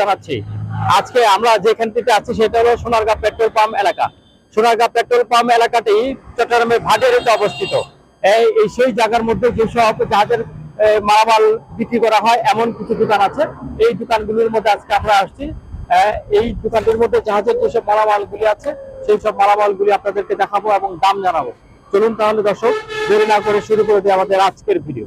জানাচ্ছি। আজকে আমরা যেখান থেকে সেটা হলো পেট্রোল পাম্প পেট্রোল পাম্প বিক্রি করা হয়, এমন কিছু দোকান আছে। এই দোকানগুলির মধ্যে আজকে আমরা আসছি। এই দোকানটির মধ্যে জাহাজের যেসব মালামালগুলি আছে, সেই সব মালামালগুলি আপনাদেরকে দেখাবো এবং দাম জানাব। চলুন তাহলে দর্শক, দেরি না করে শুরু করে দিই আমাদের আজকের ভিডিও।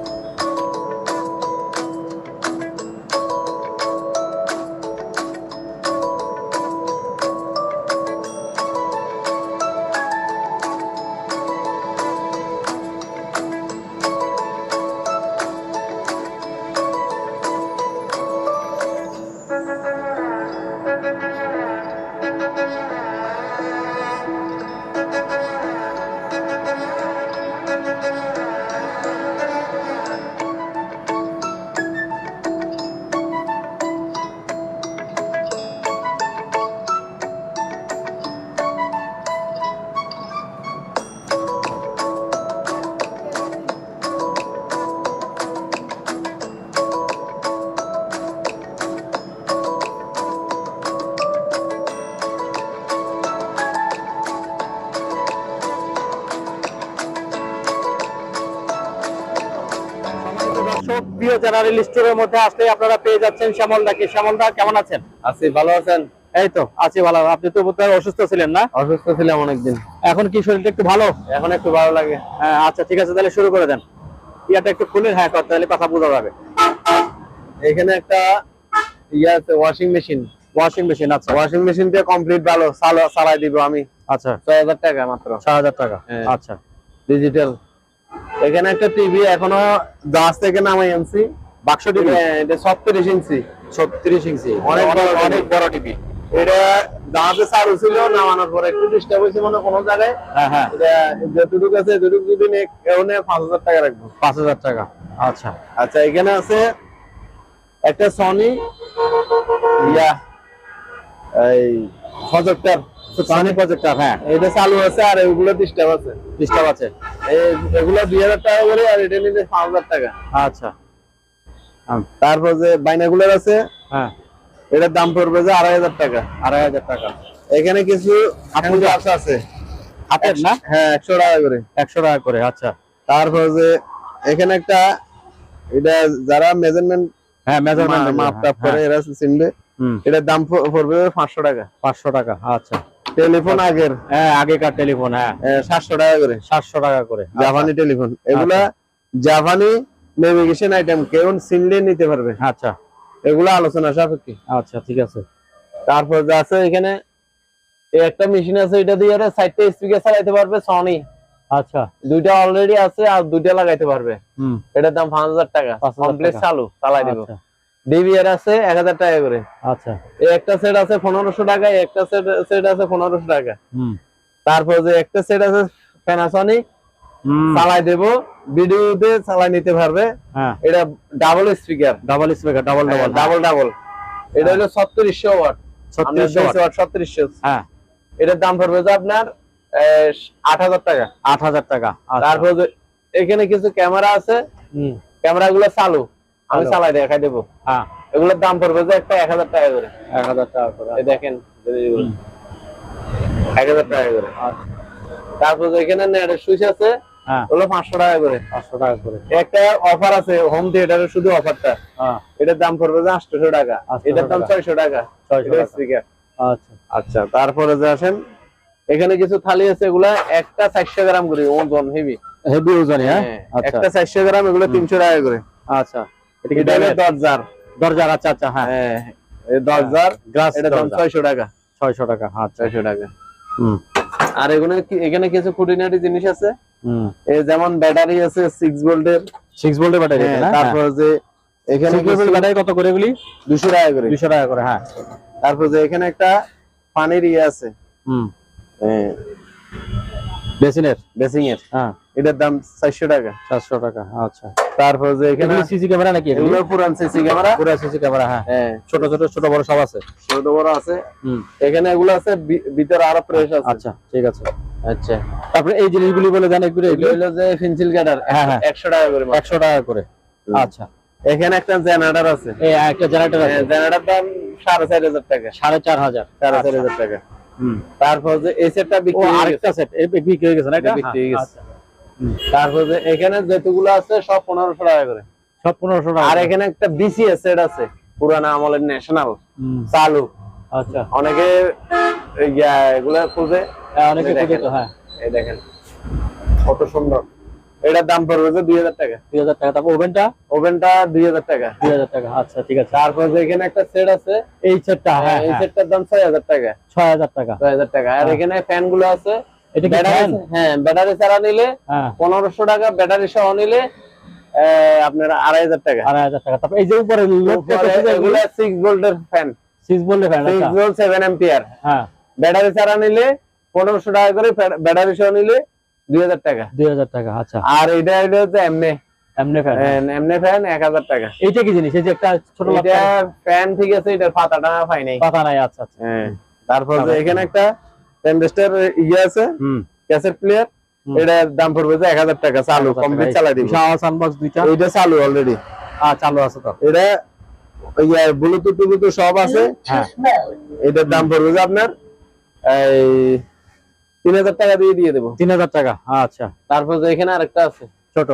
জেনারেল স্টোরের মধ্যে আসলে আপনারা পেয়ে যাচ্ছেন। কেমন আছেন? আছি ভালো আছেন? এই তো আছি ভালো। আপনি তো বোধহয় অসুস্থ ছিলেন না? অসুস্থ ছিলাম অনেকদিন। এখন কি শরীরটা একটু ভালো? এখন একটু ভালো লাগে। হ্যাঁ আচ্ছা ঠিক আছে তাহলে শুরু করে দেন। ইয়াটা একটু খুলেন হ্যাঁ তাহলে কথা বোঝা যাবে। এখানে একটা ইয়ে আছে ওয়াশিং মেশিন ওয়াশিং মেশিন আচ্ছা। ওয়াশিং মেশিনটা কমপ্লিট ভালো। চালা চালাই দিব আমি। আচ্ছা। ছয় হাজার টাকা মাত্র। ছয় হাজার টাকা। হ্যাঁ। আচ্ছা। ডিজিটাল এখানে একটা টিভি এখনও গাছ থেকে নামাই আনছি। বাক্স টিভি এটা- এটা ছত্রিশ ইঞ্চি। ছত্রিশ ইঞ্চি। অনেক বড় অনেক বড় টিভি এটা চালু ছিল নামানোর পরে একটু ডিস্টার্ব হয়েছে মানে কোনো জায়গায়। হ্যাঁ হ্যাঁ। যতটুকু আছে যতটুকু যদি নে- পাঁচ হাজার টাকা রাখব। পাঁচ হাজার টাকা। আচ্ছা। আচ্ছা এখানে আছে একটা সনি ইয়া এই প্রজেক্টর সনি প্রজেক্টর হ্যাঁ। এটা চালু আছে আর এগুলো ডিস্টার্ব আছে। ডিস্টার্ব আছে? এগুলো দুই হাজার টাকা করে আর এটা নিতে পাঁচ হাজার টাকা। আচ্ছা। তারপর যে বাইনাগুলার আছে হ্যাঁ। এটার দাম পড়বে যে আড়াই হাজার টাকা। আড়াই হাজার টাকা। এখানে কিছু আছে। হাতের না? হ্যাঁ একশো টাকা করে। একশো টাকা করে আচ্ছা। তারপর যে এখানে একটা এটা যারা মেজারমেন্ট হ্যাঁ মেজারমেন্ট মাপ টাপ করে এরা চিনবে। এটার দাম পড়বে পাঁচশো টাকা। পাঁচশো টাকা আচ্ছা। টেলিফোন আগের? হ্যাঁ আগেকার টেলিফোন হ্যাঁ। সাতশো টাকা করে? সাতশো টাকা করে। জাপানি টেলিফোন। এগুলা জাপানি নেভিগেশন আইটেম কেউ চিনলে নিতে পারবে। আচ্ছা। এগুলো আলোচনা সাপেক্ষে। আচ্ছা ঠিক আছে। তারপর যা আছে এখানে এই একটা মেশিন আছে এটা দিয়ে সাইডটা স্পিকার চালাইতে পারবে সনি আচ্ছা। দুইটা অলরেডি আছে আর দুইটা লাগাইতে পারবে। হুম। এটার দাম পাঁচ হাজার টাকা। 5,000 কমপ্লিট চালু চালাই দিব। আছে এক হাজার টাকা করে। আচ্ছা। এই একটা সেট আছে পনেরোশো টাকা একটা সেট সেট আছে টাকা। হুম। তারপর যে একটা সেট আছে প্যানাসনিক চালাই দেবো ভিডিওতে চালাই নিতে পারবে। হ্যাঁ। এটা double speaker double speaker double double double double এটা হলো সত্তরিশশো ওয়াট ছত্রিশশো ওয়াট সত্তরিশশো হ্যাঁ। এটার দাম পড়বে যে আপনার আট হাজার টাকা। আট হাজার টাকা। আচ্ছা। তারপর এখানে কিছু ক্যামেরা আছে। হুম। ক্যামেরা গুলো চালু। আমি চালাই দেখাই দেবো। হ্যাঁ। এগুলোর দাম পড়বে যে একটা এক হাজার টাকা করে। এক হাজার টাকা করে দেখেন এক হাজার টাকা করে। আচ্ছা। তারপর এখানে নেটের সুইচ আছে হ্যাঁ। পাঁচশো টাকা করে। পাঁচশো টাকা করে। একটা অফার আছে হোম থিয়েটারের শুধু অফারটা। হ্যাঁ। এটার দাম পড়বে যে আটশো টাকা। এটার দাম ছয়শো টাকা। ছয়শো আচ্ছা। আচ্ছা তারপরে যে আসেন এখানে কিছু থালি আছে এগুলা একটা চারশো গ্রাম করে ওজন হেভি। হেভি ওজনে হ্যাঁ? আচ্ছা। একটা চারশো গ্রাম এগুলো তিনশো টাকা করে। আচ্ছা। এটা হলো দরজার? দরজার আচ্ছা আচ্ছা হ্যাঁ। হ্যাঁ দরজার গ্লাস এটার দাম ছয়শো টাকা। ছয়শো টাকা আচ্ছা। ছয়শো টাকা। হুম। আর এগুলো এখানে কিছু খুঁটিনাটি জিনিস আছে? যেমন ব্যাটারি আছে সিক্স ভোল্টের সিক্স ভোল্টের ব্যাটারি তারপর যে এখানে ব্যাটারি কত করে এগুলি? দুশো টাকা করে। দুশো টাকা করে হ্যাঁ। তারপর যে এখানে একটা পানির ইয়ে আছে। হুম। বেসিনের? বেসিং এর হ্যাঁ। এটার দাম চারশো টাকা। চারশো টাকা আচ্ছা। তারপর যে এখানে সিসি ক্যামেরা নাকি এগুলো? পুরান সিসি ক্যামেরা পুরো সিসি ক্যামেরা হ্যাঁ। হ্যাঁ। ছোট ছোট ছোট বড় সব আছে। ছোট বড় আছে। এখানে এগুলো আছে ভিতরে আরও ফ্রেশ আছে। আচ্ছা ঠিক আছে। আচ্ছা। তারপরে এই জিনিসগুলি বলে দেন একটু এগুলো হলো যে পেন্সিল কাটার হ্যাঁ, হ্যাঁ। একশো টাকা করে মাত্র। একশো টাকা করে। আচ্ছা। এখানে একটা জেনারেটর আছে। এই একটা জেনারেটর আছে। জেনারেটর দাম সাড়ে চার হাজার টাকা। সাড়ে চার হাজার। সাড়ে চার আচ্ছা। হাজার টাকা। হুম। তারপর যে এই সেটটা বিক্রি আরেকটা সেট বিক্রি হয়ে গেছে না এটা? বিক্রি হয়ে গেছে। তারপর এখানে যেগুলো আছে সব পনেরোশো টাকা করে। সব পনেরোশো টাকা আর এখানে একটা বিসিএস সেট আছে পুরানা আমলের ন্যাশনাল চালু। আচ্ছা। অনেকে এগুলা খুঁজে। হ্যাঁ, অনেকে। খুঁজে তো, হ্যাঁ। এই দেখেন। কত সুন্দর। এটার দাম পড়বে যে দুই হাজার টাকা। দুই হাজার টাকা। তারপর ওভেনটা? ওভেনটা দুই হাজার টাকা। দুই হাজার টাকা। আচ্ছা ঠিক আছে। তারপর যে এখানে একটা সেট আছে এই সেটটা হ্যাঁ এই হ্যাঁ, সেটটার দাম ছয় হাজার টাকা। ছয় হাজার টাকা। ছয় হাজার টাকা। আর হ্যাঁ। এখানে ফ্যানগুলো আছে এটা কি হ্যাঁ ব্যাটারি ছাড়া নিলে হ্যাঁ। পনেরোশো টাকা ব্যাটারি সহ নিলে আপনার টাকা। আড়াই হাজার টাকা। তারপর এই যে উপরে এগুলো সিক্স ভোল্টের ফ্যান সিক্স বললে ফ্যান সিক্স আচ্ছা। ভোল্ট হ্যাঁ। ব্যাটারি ছাড়া নিলে টাকা করে ব্যাটারি সহ নিলে দুই হাজার টাকা। দুই হাজার টাকা আচ্ছা। আর এটা এটা হচ্ছে এমনি। এমনি ফ্যান এমনি ফ্যান এক হাজার টাকা। এইটা কি জিনিস? এই যে একটা ছোট এটা ফ্যান ঠিক আছে এটার পাতাটা পাই নাই। পাতা নাই আচ্ছা আচ্ছা। হ্যাঁ তারপর- এখানে একটা ইয়ে আছে ক্যাসেট প্লেয়ার। এটার দাম পড়বে যে এক হাজার টাকা চালু কমপ্লিট চালাই দিবি। বিশাল সানবক্স দুইটা। এটা চালু অলরেডি হ্যাঁ চালু আছে তো। এটা ইয়ে ব্লুটুথ সব আছে। হ্যাঁ। এটার দাম পড়বে যে আপনার এই তিন হাজার টাকা দিয়ে দিয়ে দেবো। তিন হাজার টাকা। আচ্ছা। তারপর যে এখানে আরেকটা আছে। ছোট।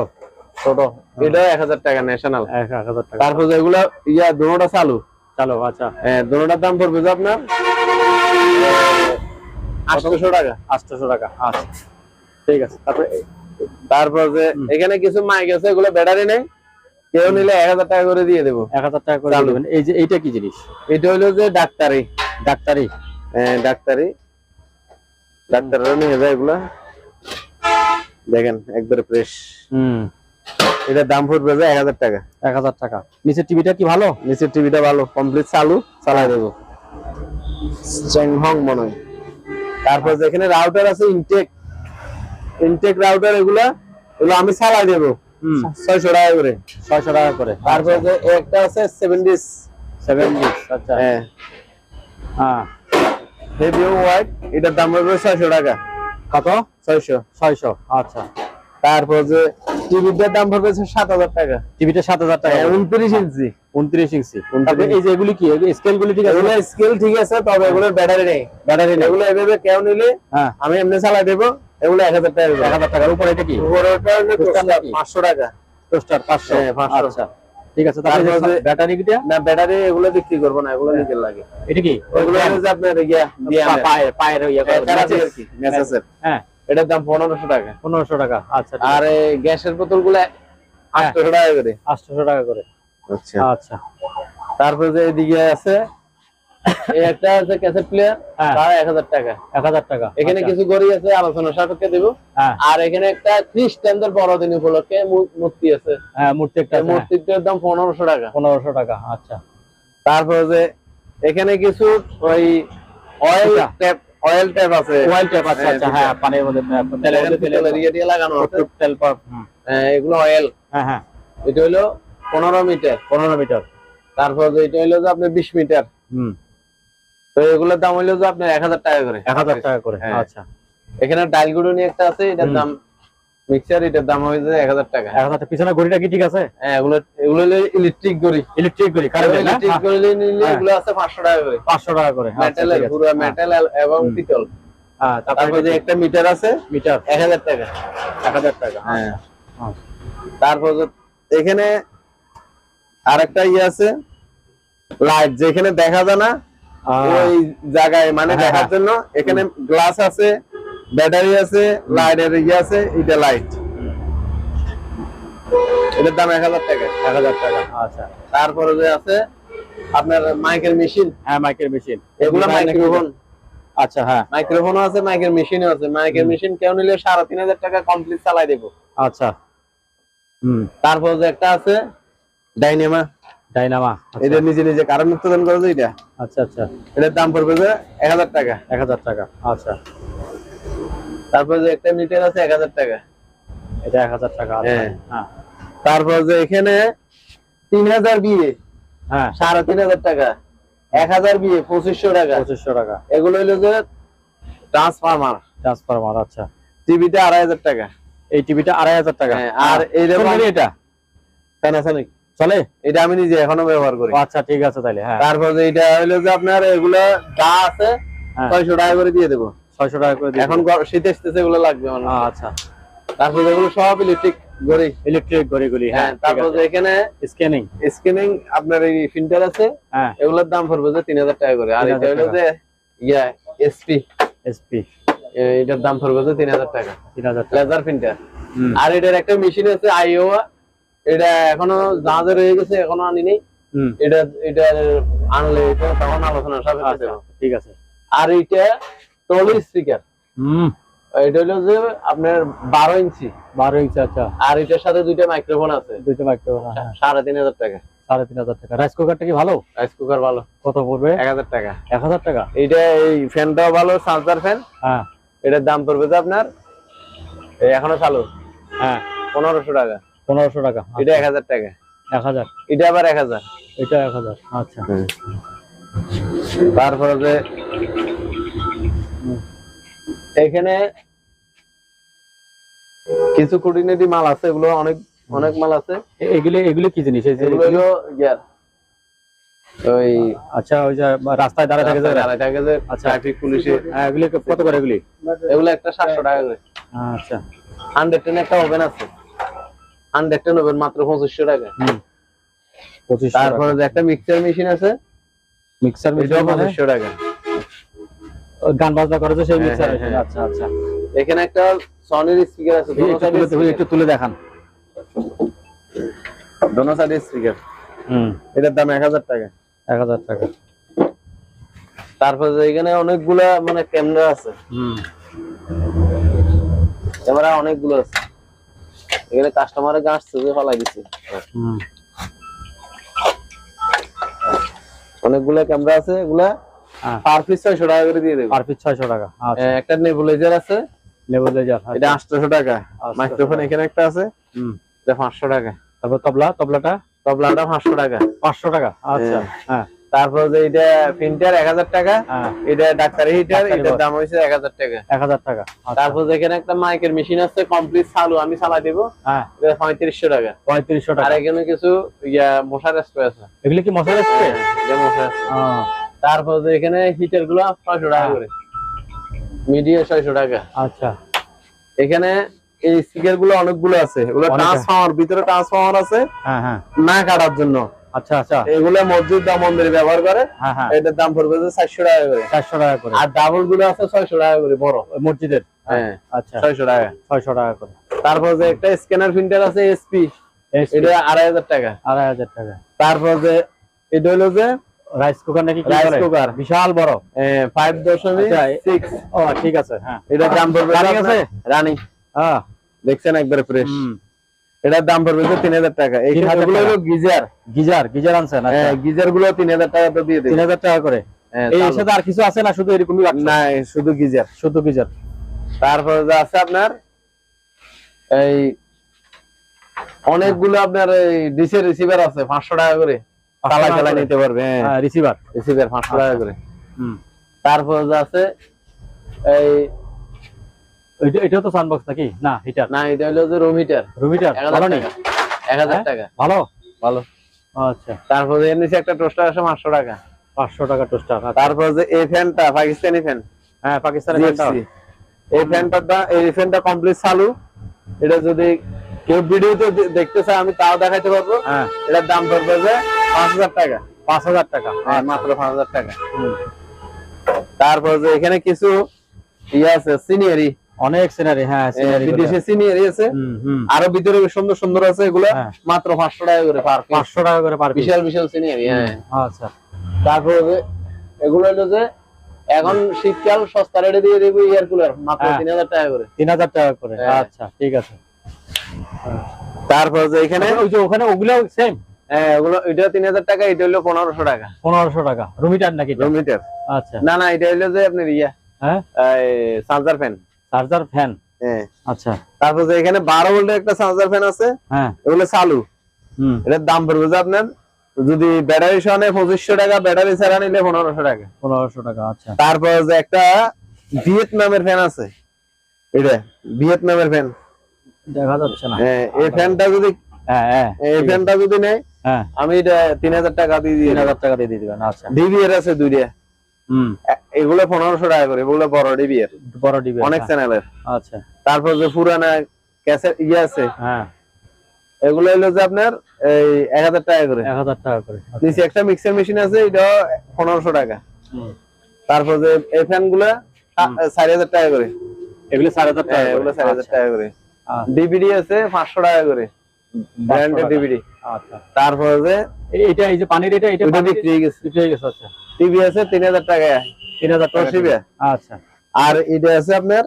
ছোট। এটা এক হাজার টাকা ন্যাশনাল এক হাজার টাকা। তারপর যে এগুলো ইয়া দুটোটা চালু। চালু আচ্ছা। হ্যাঁ দুটোটার দাম পড়বে যে আপনার আটশোশো টাকা? টাকা। আচ্ছা। ঠিক আছে। তারপরে তারপর যে এখানে কিছু মাইক আছে এগুলো ব্যাটারি নেই। কেউ নিলে এক হাজার টাকা করে দিয়ে দেবো। এক হাজার টাকা করে। দেবেন। এই যে এইটা কি জিনিস? এটা হলো যে ডাক্তারি। ডাক্তারি? হ্যাঁ, ডাক্তারি। ডাক্তাররা নিয়ে যায় এগুলা। দেখেন একবারে ফ্রেশ হুম। এটার দাম পড়বে যে এক হাজার টাকা। এক হাজার টাকা। নিচের টিভিটা কি ভালো? নিচের টিভিটা ভালো। কমপ্লিট চালু চালাই দেবো। চ্যাংহং মনে হয়। তারপর যেখানে রাউটার আছে ইনটেক ইনটেক রাউটার এগুলা এগুলো আমি সালাই দেব। ছয়শো টাকা করে। ছয়শো টাকা করে। তারপর যে একটা আছে সেভেন ডিস সেভেন আচ্ছা। হ্যাঁ। হ্যাঁ। হেভিও হোয়াইট এটার দাম হবে ছয়শো টাকা। কত? ছয়শো। ছয়শো আচ্ছা। তারপর যে টিভিটার দাম পড়বে সাত হাজার টাকা। টিভিটা সাত হাজার টাকা উনত্রিশ ইঞ্চি। উনত্রিশ ইঞ্চি। 29 এই যে এগুলি কি? স্কেল গুলি ঠিক আছে? স্কেল ঠিক আছে তবে এগুলোর ব্যাটারি নেই। ব্যাটারি নেই। এগুলো এভাবে কেউ নিলে হ্যাঁ। আমি এমনি চালাই দেবো এগুলো এক হাজার টাকা এক হাজার টাকার উপরে এটা কি? পাঁচশো টাকা। টোস্টার পাঁচশো। হ্যাঁ, 500 আচ্ছা। ঠিক আছে যে- ব্যাটারি কিটা? না ব্যাটারি এগুলো বিক্রি করব না এগুলো নিজের লাগে। এটা কি? হলো আপনার ইয়া পায়ের পায়ের ইয়ে করে। আর কি মেসেজের হ্যাঁ। এটার দাম পনেরোশো টাকা। পনেরোশো টাকা আচ্ছা আর এই গ্যাসের বোতলগুলো আটশো টাকা করে। আটশোশো টাকা করে। আচ্ছা। আচ্ছা। তারপরে যে এদিকে আছে একটা আছে ক্যাসেট প্লেয়ার হ্যাঁ। তার এক হাজার টাকা। এক হাজার টাকা এখানে আচ্ছা। কিছু গড়ি আছে আলোচনা সাপেক্ষে দেবো। হ্যাঁ। আর এখানে একটা খ্রিস্টানদের বড়দিন উপলক্ষে মূর্তি আছে। হ্যাঁ মূর্তি একটা এই আছে, হ্যাঁ, মূর্তিটার দাম পনেরোশো টাকা। পনেরোশো টাকা আচ্ছা। তারপরে যে এখানে কিছু ওই অয়েল ট্যাপ অয়েল ট্যাপ আছে। অয়েল ট্যাপ আছে হ্যাঁ, আচ্ছা হ্যাঁ পানির মধ্যে এখানে তেলের মধ্যে তেল ইয়ে দিয়ে লাগানো আছে। তেল পাম্প হ্যাঁ, এগুলো অয়েল হ্যাঁ হ্যাঁ। এটা হলো পনেরো মিটার। পনেরো মিটার। তারপর যে এটা হলো যে আপনার বিশ মিটার। হুম। তো এগুলোর দাম হইল যে আপনার এক হাজার টাকা করে। এক হাজার টাকা করে হ্যাঁ। আচ্ছা। এখানে ডাইল গুডুনি একটা আছে এটার দাম মিক্সার এটার দাম হয়েছে এক হাজার টাকা। এক হাজার পিছনে ঘড়িটা কি ঠিক আছে? হ্যাঁ এগুলো এগুলো হলো ইলেকট্রিক গড়ি ইলেকট্রিক কারেন্ট ইলেকট্রিক গড়ি নিলে হ্যাঁ। এগুলো আছে পাঁচশো টাকা করে। পাঁচশো টাকা করে আচ্ছা, ঠিক আছে। পুরো মেটাল এবং পিতল। হ্যাঁ তারপরে তারপরে যে একটা মিটার আছে মিটার। এক হাজার টাকা। এক হাজার টাকা হ্যাঁ। হ্যাঁ। তারপর এখানে আরেকটা ইয়ে আছে লাইট যেখানে দেখা যায় না ওই জায়গায় মানে হ্যাঁ, দেখার হ্যাঁ। জন্য। এখানে গ্লাস আছে ব্যাটারি আছে লাইটের ইয়ে আছে এটা লাইট এটার দাম এক হাজার টাকা এক হাজার টাকা। আচ্ছা। তারপরে যে আছে আপনার মাইকের মেশিন হ্যাঁ মাইকের মেশিন এগুলো মাইক্রোফোন আচ্ছা হ্যাঁ। মাইক্রোফোনও আছে মাইকের মেশিনও আছে। মাইকের মেশিন কেউ নিলে সাড়ে তিন হাজার টাকা কমপ্লিট চালাই দেবো। আচ্ছা। হুম। তারপর যে একটা আছে ডাইনেমা ডাইনামা এটা নিজে নিজে কারণ উৎপাদন করে এটা। আচ্ছা আচ্ছা। এটার দাম পড়বে যে এক হাজার টাকা। এক হাজার টাকা আচ্ছা। তারপর যে একটা মিটার আছে এক হাজার টাকা। এটা এক হাজার টাকা আচ্ছা। হ্যাঁ। হ্যাঁ। তারপর যে এখানে তিন হাজার বিয়ে হ্যাঁ। সাড়ে তিন হাজার টাকা। এক হাজার বিয়ে পঁচিশশো টাকা। পঁচিশশো টাকা। এগুলো হইল যে ট্রান্সফার্মার ট্রান্সফরমার আচ্ছা। টিভিটা আড়াই হাজার টাকা। এই টিভিটা আড়াই হাজার টাকা? আর এই এটা? প্যানাসনিক চলে? এটা আমি নিজে এখনও ব্যবহার করি। আচ্ছা ঠিক আছে তাহলে হ্যাঁ। তারপর যে এটা হলো যে আপনার এগুলো যা আছে হ্যাঁ। ছয়শো টাকা করে দিয়ে দেবো। ছয়শো টাকা করে এখন শীত আসতেছে এগুলো লাগবে মানে আচ্ছা। তারপর এগুলো সব ইলেকট্রিক গড়ি ইলেকট্রিক ঘড়িগুলি হ্যাঁ হ্যাঁ তারপর এখানে স্ক্যানিং স্ক্রিনিং আপনার এই প্রিন্টার আছে হ্যাঁ। এগুলোর দাম পড়বে যে তিন হাজার টাকা করে। আর এটা হলো যে ইয়া এসপি এসপি এটার দাম পড়বে যে তিন হাজার টাকা। তিন হাজার লেজার প্রিন্টার আর এটার একটা মেশিন আছে আইওয়া এটা এখনও জাহাজে রয়ে গেছে এখনও আনি নেই হুম, এটা এটা আনলে এটা তখন আলোচনা সাপেক্ষে আচ্ছা ঠিক আছে। আর এটা টলি স্পিকার হুম। এটা হলো যে আপনার বারো ইঞ্চি। বারো ইঞ্চি আচ্ছা। আর এটার সাথে দুইটা মাইক্রোফোন আছে। দুইটা মাইক্রোফোন হ্যাঁ। সাড়ে তিন হাজার টাকা। সাড়ে তিন হাজার টাকা। রাইস কুকারটা কি ভালো? রাইস কুকার ভালো। কত পড়বে? এক হাজার টাকা। এক হাজার টাকা? এইটা এই ফ্যানটাও ভালো চার্জার ফ্যান হ্যাঁ। এটার দাম পড়বে যে আপনার এই এখনও চালু। হ্যাঁ। পনেরোশো টাকা। পনেরোশো টাকা। এটা এক হাজার টাকা। এক হাজার। এটা আবার এক হাজার। এটা এক হাজার আচ্ছা। তারপরে যে এখানে কিছু খুঁটিনাটি মাল আছে এগুলো অনেক অনেক মাল আছে। এগুলি এগুলি কি জিনিস? এই যে এগুলো হলো ইয়ার ওই আচ্ছা ওই যে রাস্তায় দাঁড়ায় থাকে যে দাঁড়ায় থাকে যে আচ্ছা। ট্রাফিক পুলিশে হ্যাঁ, এগুলি কত করে এগুলি? এগুলো একটা সাতশো টাকা করে। আচ্ছা। হান্ড্রেড টেন একটা ওভেন আছে। হান্ড্রেড টেন ওভেন মাত্র পঁচিশশো টাকা। হুম। পঁচিশ তারপরে যে একটা মিক্সার মেশিন আছে মিক্সার মেশিন মানে? পঁচিশশো টাকা। গান বাজনা করে সেই হ্যাঁ, মিক্সার হ্যাঁ, হ্যাঁ। আচ্ছা আচ্ছা। এখানে একটা সনির স্পিকার আছে একটু তুলে তুলে- একটু তুলে দেখান। দোনো সাইডের স্পিকার হুম। এটার দাম এক হাজার টাকা। এক হাজার টাকা। তারপর এখানে অনেকগুলা মানে ক্যামেরা আছে। হুম। ক্যামেরা অনেকগুলো আছে। এখানে কাস্টমারে গাছ চুকে ফলাই দিচ্ছে হুম। অনেকগুলা ক্যামেরা আছে এগুলা পার পিস ছয়শো টাকা করে দিয়ে দেবে। পার পিস টাকা আচ্ছা। একটা নেবুলাইজার আছে। নেবুলাইজার এটা আটশোশো টাকা। মাইক্রোফোন এখানে একটা আছে। হুম। এটা টাকা। তারপর তবলা তবলাটা? তবলাটা পাঁচশো টাকা। পাঁচশো টাকা আচ্ছা হ্যাঁ। তারপর যে এটা প্রিন্টার এক হাজার টাকা হ্যাঁ। এটা ডাক্তারি হিটার এটার দাম এক হাজার টাকা। এক হাজার টাকা আচ্ছা, তারপর যেখানে একটা মাইকের মেশিন আছে কমপ্লিট চালু আমি চালাই দিব। হ্যাঁ। এটা পঁয়ত্রিশশো টাকা। পঁয়ত্রিশশো আর টাকা এখানে কিছু ইয়া মশার স্প্রে আছে। এগুলি কি মশলা স্প্রে? এটা মশার তারপর এখানে হিটারগুলো ছয়শো টাকা হ্যাঁ। করে। মিডিয়া ছয়শো টাকা। আচ্ছা। এখানে এই স্পিকারগুলো অনেকগুলো আছে। এগুলো ট্রান্সফর্মার ভিতরে ট্রান্সফর্মার আছে। হ্যাঁ হ্যাঁ। না কাটার জন্য। আচ্ছা আচ্ছা। এগুলো মসজিদ বা মন্দিরে ব্যবহার করে। এটার দাম পড়বে চারশো টাকা করে। চারশো টাকা করে। আর ডাবলগুলো আছে ছয়শো টাকা করে বড়। মসজিদের? হ্যাঁ আচ্ছা। ছয়শো টাকা। ছয়শো টাকা করে। তারপর যে একটা স্ক্যানার প্রিন্টার আছে এসপি এটা আড়াই হাজার টাকা। আড়াই হাজার টাকা। তারপর যে এটা হলো যে রাইস কুকার নাকি রাইস কুকার বিশাল বড়। ফাইভ দশমিক আচ্ছা, সিক্স ও ঠিক আছে হ্যাঁ। এটার দাম পড়বে রানিং আছে? হ্যাঁ। দেখছেন একবারে ফ্রেশ এটার দাম পড়বে যে তিন হাজার টাকা। এই 3000 হলো গিজার। গিজার গিজার আনছেন আচ্ছা। গিজারগুলো তিন হাজার টাকা তো দিয়ে দেবে হাজার টাকা করে। হ্যাঁ, এই। সাথে আর কিছু আছে না শুধু এরকমই রাখছেন? না শুধু গিজার। শুধু গিজার। তারপর যে আছে আপনার এই অনেকগুলো আপনার এই ডিসের রিসিভার আছে পাঁচশো টাকা করে। চালা নিতে পারবে হ্যাঁ। রিসিভার রিসিভার পাঁচশো টাকা করে। হুম। তারপর আছে এই এটা তো সাউন্ড বক্স নাকি? না হিটার না এটা হলো যে রুম হিটার রুম হিটার ভালো টাকা। হ্যাঁ? ভালো? ভালো। আচ্ছা। তারপর এর নিচে একটা টোস্টার আছে টাকা। টাকা টোস্টার তারপর যে এই ফ্যানটা পাকিস্তানি ফ্যান হ্যাঁ এই এই ফ্যানটা কমপ্লিট চালু। এটা যদি কেউ ভিডিওতে দেখতে চায় আমি তাও দেখাইতে পারব। হ্যাঁ। এটার দাম পড়বে যে পাঁচ হাজার টাকা। পাঁচ হাজার টাকা? হ্যাঁ, মাত্র পাঁচ হাজার টাকা। তারপর যে এখানে কিছু ইয়ে আছে সিনিয়রি। অনেক সিনারি হ্যাঁ বিদেশি আছে। আরও ভিতরে সুন্দর সুন্দর আছে এগুলো। হ্যাঁ। মাত্র পাঁচশো টাকা করে পার পাঁচশো টাকা করে পার বিশাল বিশাল সিনিয়রি হ্যাঁ। আচ্ছা। তারপর এগুলো হলো যে এখন শীতকাল সস্তা রেটে দিয়ে দেবো এয়ার কুলার মাত্র হ্যাঁ। তিন হাজার টাকা করে। তিন হাজার টাকা করে। হ্যাঁ। আচ্ছা ঠিক আছে। তারপর যে এখানে ওই যে ওখানে ওগুলো সেম হ্যাঁ ওগুলো এটা তিন হাজার টাকা এটা হলো পনেরোশো টাকা। পনেরোশো টাকা। নাকি এটা? আচ্ছা। না না এটা হলো যে আপনার ইয়া হ্যাঁ? চার্জার ফ্যান চার্জার ফ্যান হ্যাঁ। আচ্ছা। তারপর যে এখানে বারো ভোল্টের একটা চার্জার ফ্যান আছে হ্যাঁ। এগুলো চালু। এটার দাম পড়বে যে আপনার যদি ব্যাটারি সহ নেয় পঁচিশশো টাকা ব্যাটারি ছাড়া নিলে পনেরোশো টাকা। পনেরোশো টাকা আচ্ছা। তারপর যে একটা ভিয়েতনামের ফ্যান আছে এটা ভিয়েতনামের ফ্যান দেখা যাচ্ছে না। হ্যাঁ এই ফ্যানটা যদি হ্যাঁ হ্যাঁ। এই ফ্যানটা যদি নেয় হ্যাঁ। আমি এটা তিন হাজার টাকা দিয়ে দিয়ে তিন হাজার টাকা দিয়ে দিবেন আচ্ছা। ডিবিএর আছে দুইটা হুম। এগুলো পনেরোশো টাকা করে এগুলো বড় ডিবিএর বড় ডিবে অনেক চ্যানেলের আচ্ছা। তারপর যে পুরানা ক্যাসেট ইয়ে আছে হ্যাঁ। এগুলো হলো যে আপনার এই এক হাজার টাকা করে। এক হাজার টাকা করে আচ্ছা। নিচে একটা মিক্সার মেশিন আছে এটা পনেরোশো টাকা। হুম। তারপর যে এই ফ্যানগুলা চার হাজার টাকা করে। এগুলি চার হাজার টাকা হ্যাঁ, এগুলো চার হাজার টাকা করে। ডিভিডি আছে পাঁচশো টাকা করে। ব্র্যান্ডের ডিভিডি আচ্ছা। তারপর যে এইটা এই যে পানির এটা এটা পানির- বিক্রি হয়ে গেছে। বিক্রি হয়ে গেছে আচ্ছা। টিভি আছে তিন হাজার টাকা তিন হাজার টাকা তোশিবা আচ্ছা। আর এটা আছে আপনার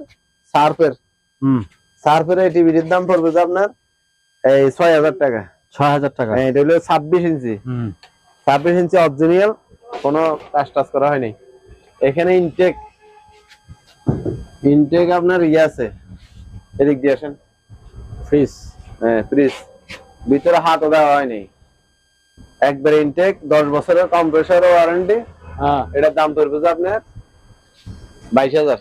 সার্ফের হুম। সার্ফের এই টিভিটির দাম পড়বে যে আপনার এই ছয় হাজার টাকা। ছয় হাজার টাকা। হ্যাঁ, এটা হলো ছাব্বিশ ইঞ্চি। হুম। ছাব্বিশ ইঞ্চি অরিজিনাল কোনো কাজ টাজ করা হয়নি। এখানে ইনটেক ইনটেক আপনার ইয়ে আছে। এদিক দিয়ে আসেন। ফ্রিজ হ্যাঁ ফ্রিজ ভিতরে হাতও দেওয়া হয়নি। একবার ইনটেক দশ বছরের কম্প্রেসর ওয়ারেন্টি হ্যাঁ। এটার দাম পড়বে যে আপনার? বাইশ হাজার।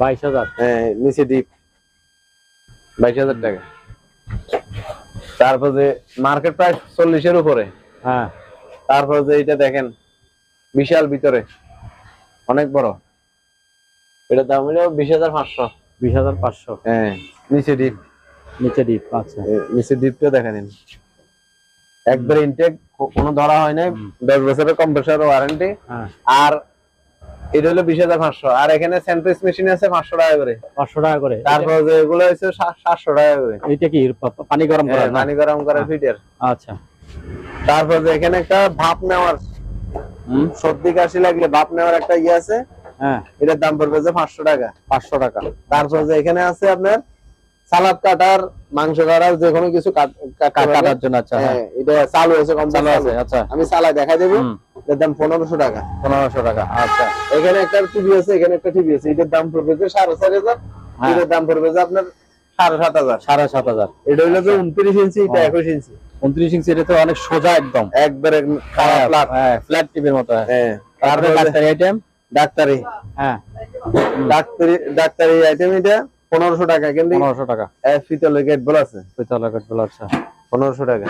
বাইশ হাজার? হ্যাঁ নিচে ডিপ বাইশ হাজার টাকা। তারপর যে মার্কেট প্রাইস চল্লিশের উপরে। হ্যাঁ। তারপর যে এটা দেখেন বিশাল ভিতরে। অনেক বড়। এটার দাম হলো বিশ হাজার পাঁচশো। বিশ হাজার পাঁচশো। হ্যাঁ নিচে ডিপ নিচে ডিপ আচ্ছা। নিচে ডিপটা দেখে নিন। একবার ইনটেক কোনো ধরা হয় নাই। দশ বছরের কম্প্রেসর ওয়ারেন্টি হ্যাঁ। আর এটা হলো বিশ হাজার পাঁচশো। আর এখানে সেন্ট্রিস মেশিন আছে পাঁচশো টাকা করে। পাঁচশো টাকা করে। তারপর হচ্ছে সাতশো টাকা করে। এটা- কি? পানি গরম করা হ্যাঁ, পানি গরম করে। ফিটের আচ্ছা। তারপর যে এখানে একটা ভাপ নেওয়ার সর্দি কাশি লাগলে ভাপ নেওয়ার একটা ইয়ে আছে। হ্যাঁ। এটার দাম পড়বে যে পাঁচশো টাকা। পাঁচশো টাকা। তারপর যে এখানে আছে আপনার সালাদ কাটার মাংস কাটার যে কোনো কিছু। কাটার জন্য আচ্ছা হ্যাঁ। হ্যাঁ, এটা চালু আছে কম চালু আছে আচ্ছা। আমি চালাই দেখা দেবো। এটার দাম পনেরোশো টাকা। পনেরোশো টাকা আচ্ছা। এখানে একটা টিভি আছে এখানে একটা টিভি আছে। এটার দাম পড়বে যে সাড়ে চার হাজার। হ্যাঁ। এটার দাম পড়বে যে আপনার সাড়ে সাত হাজার। সাড়ে সাত হাজার। এটা হলো যে উনত্রিশ ইঞ্চি এটা। একুশ ইঞ্চি। উনত্রিশ ইঞ্চি এটা তো অনেক সোজা একদম। একবারে হ্যাঁ ফ্ল্যাট টিভির মতো হ্যাঁ। তারপরে ডাক্তারি আইটেম ডাক্তারি। হ্যাঁ। ডাক্তারি ডাক্তারি আইটেম এটা। পনেরোশো টাকা কিন্তু পনেরোশো টাকা। পিতলের গেট বল আছে। পিতলের কাঠগুলো আচ্ছা পনেরোশো টাকা।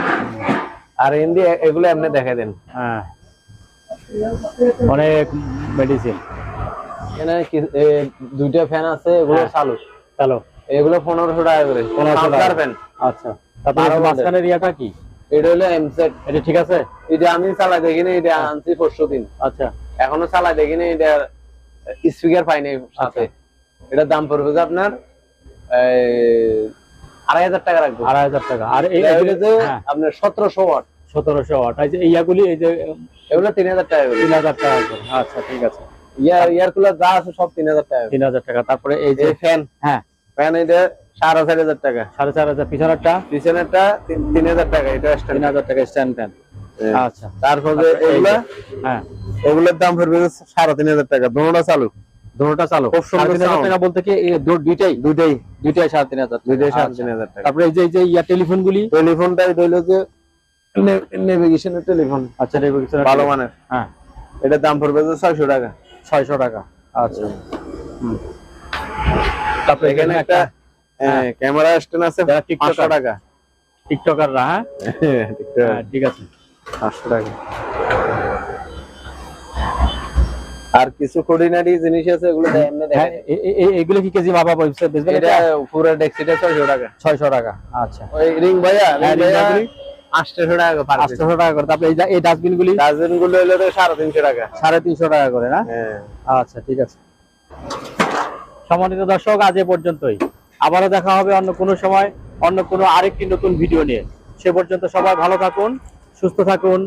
আর এমনি এগুলো এমনি দেখা দেন। হ্যাঁ। অনেক মেডিসিন এখানে দুইটা ফ্যান আছে এগুলো হ্যাঁ। চালু। এগুলো পনেরোশো টাকা করে। 1500 টাকা। ফ্যান আচ্ছা। তারপরে মাঝখানের ইয়াটা কি? এটা হলো এমসেট এটা ঠিক আছে? এটা আমি চালাই দেখিনি এটা আনছি পরশু দিন। আচ্ছা। এখনও চালাই দেখিনি এটা স্পিকার পাইনি সাথে। এটার দাম পড়বে যে আপনার আড়াই হাজার টাকা রাখব। আড়াই হাজার টাকা। আর এই যে আপনার সতেরোশো ওয়াট। সতেরোশো ওয়াট। এই যে ইয়াগুলি এই যে এগুলো তিন হাজার টাকা তিন হাজার টাকা আচ্ছা ঠিক আছে। ইয়ার ইয়ার কুলার যা আছে সব তিন হাজার টাকা তিন হাজার টাকা। তারপরে এই যে ফ্যান হ্যাঁ। ফ্যান এটা সাড়ে চার হাজার টাকা। সাড়ে চার হাজার। পিছনেরটা? পিছনেরটা তিন হাজার টাকা। এটা তিন হাজার টাকা স্ট্যান্ড ফ্যান আচ্ছা। তারপর এগুলা হ্যাঁ। এগুলোর দাম পড়বে সাড়ে তিন হাজার টাকা। দুটোটা চালু। দুটোটা চালু খুব সুন্দর বলতে কি দুইটাই? দুইটাই। দুইটাই সাড়ে তিন হাজার দুইটাই সাড়ে আচ্ছা। তিন হাজার টাকা। তারপরে এই যে এই যে ইয়া টেলিফোন গুলি টেলিফোনটাই রইল যে নেভিগেশনের টেলিফোন। আচ্ছা রেগুলেশন ভালো মানের। হ্যাঁ। এটার দাম পড়বে যে ছয়শো টাকা। ছয়শো টাকা। আচ্ছা। হুম। তারপরে এখানে একটা ক্যামেরা স্ট্যান্ড আছে। পাঁচশো টাকা। টিকটকাররা হ্যাঁ? হ্যাঁ ঠিক আছে। পাঁচশো টাকা। আর কিছু জিনিস আছে এগুলো এমনি হ্যাঁ দেখেন এগুলো কি কেজি বেচবেন এটা পুরো ডেক্সিটা ছয়শো টাকা। ছয়শো টাকা আচ্ছা। ওই রিং ভাইয়া হ্যাঁ, রিং ring ভাইয়া ভাইয়াগুলি? আটশো টাকা পার পিস আটশোশো টাকা করে। তারপরে এই ডাস্টবিন গুলি ডাজেনগুলো হলো তো সাড়ে তিনশো টাকা। সাড়ে তিনশো টাকা করে না? হ্যাঁ। আচ্ছা ঠিক আছে। সম্মানিত দর্শক আজ এ পর্যন্তই। আবারও দেখা হবে অন্য কোনো সময় অন্য কোনো আরেকটি নতুন ভিডিও নিয়ে। সে পর্যন্ত সবাই ভালো থাকুন সুস্থ থাকুন।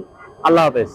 আল্লাহ হাফেজ।